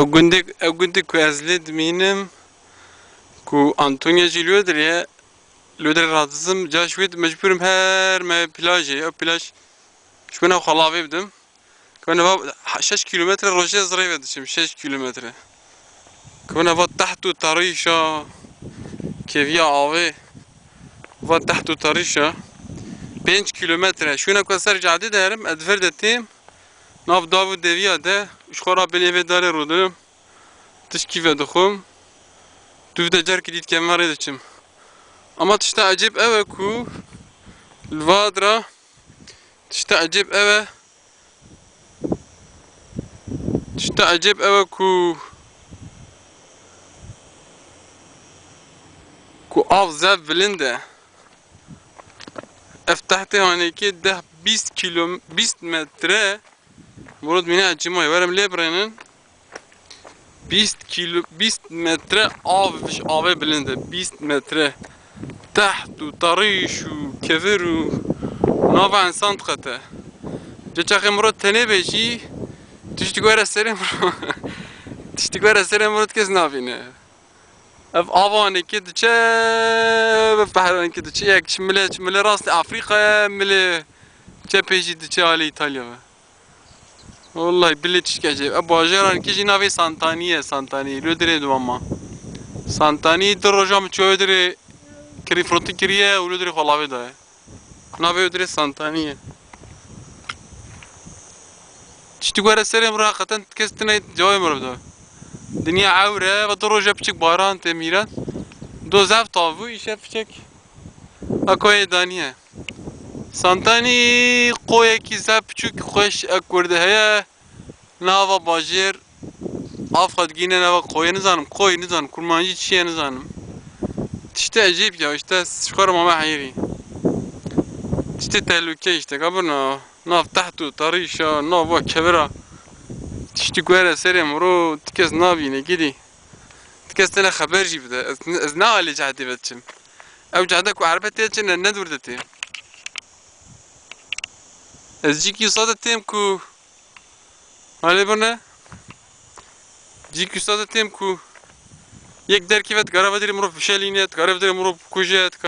Ew gundê ew gundê ku ez lê dimînim ku Antonya jî li Wêdirê ye li Wêdirê radizim her me plajê ew plaj. Ji bin ew xelavê bidim ku neva 6 kilometre rojê ez rêvê diçim 6 kilometre. Ku neva teht û tarîşa keviya avê va teht û tarîşa 5 kilometre. Şuna ku ser cadê de herim ez vir de nav dav deviya de ji xwe re bilê vê darê rûdirim tişkî ve dixwim tu de cerkî dît kemerê diçim. Ama tişta ecêb ew e ku Vadra tişta ecêb ew e tişta ecêb ew e ku ku av zev bilind e ev tehtê hanekê deh 20 kilo 20 metre Murat mine acımayı verem lebrenin 20 kilo 20 metre av ave bilinde 20 metre تحت طريش وكفر ونافع انسان تقطع جاك مرات تاني بيجي تشتي قوارا سري تشتي قوارا سري مرات كيس نافينا اف افاني كده تشا بحران كده تشا يك شملة شملة راس افريقيا ملي تشا بيجي تشا على ايطاليا Wallahi billet gece. E bajar anki jinave santaniye santaniye. Lüdre duama. Santaniye dur hocam çödre. Kiri froti kiriye uludre halave da. Nave ödre santaniye. Çiçti gara serem rakaten kestine cevap mırdı. Dünya avre ve dur hocam çık baran temirat. Dozaf tavu işe fçek. Akoye daniye. سانتانی قویەکی زە بچووک خوۆش ئەکوردە هەیە ناوە باژێر ئافقەتگینەوە قوی نزانم قوی نزان کورمانجی چی نزانم تشت عجیب یا شتە سخۆرە مەمە حیری تشتە تەلوکە شتەکە بنەوە ناف تحت و کبرا تشت کەبرە سریم رو تکس مرۆ بینه گیدی تکس تکەس خبر جیب ده از ناوە لێ جاهدێ بچم ئەو کو عربتی عربەتێ چنە نەدوردەتێ Ezcik sada temku. Ali bu ne? Zik sada temku. Yek derkivet garavadir murup şelinet, garavadir murup kujet.